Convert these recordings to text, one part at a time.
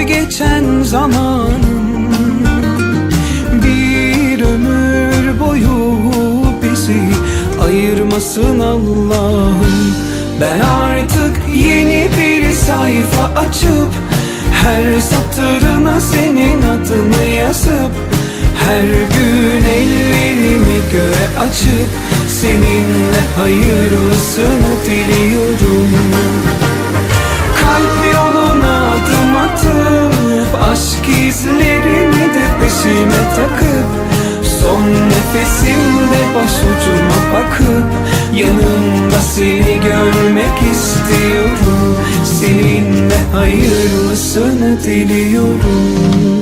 Geçen zamanım Bir ömür boyu bizi ayırmasın Allah'ım. Ben artık yeni bir sayfa açıp Her satırına senin adını yazıp Her gün ellerimi göğe açıp Seninle hayırlısını diliyorum nefesimde başucuma bakıp Yanımda seni görmek istiyorum. Seninle hayırlısını diliyorum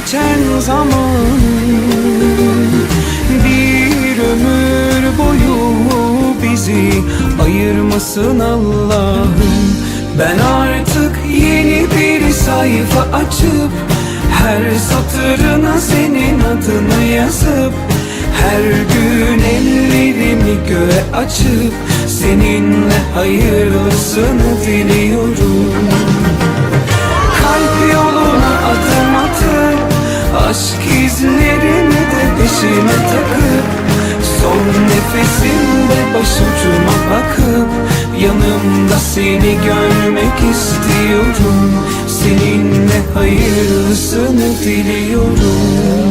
geçen zaman. Bir ömür boyu bizi ayırmasın Allah'ım. Ben artık yeni bir sayfa açıp her satırına senin adını yazıp Her gün ellerimi göğe açıp Seninle hayırlısını diliyorum Yanımda seni görmek istiyorum. Seninle hayırlısını diliyorum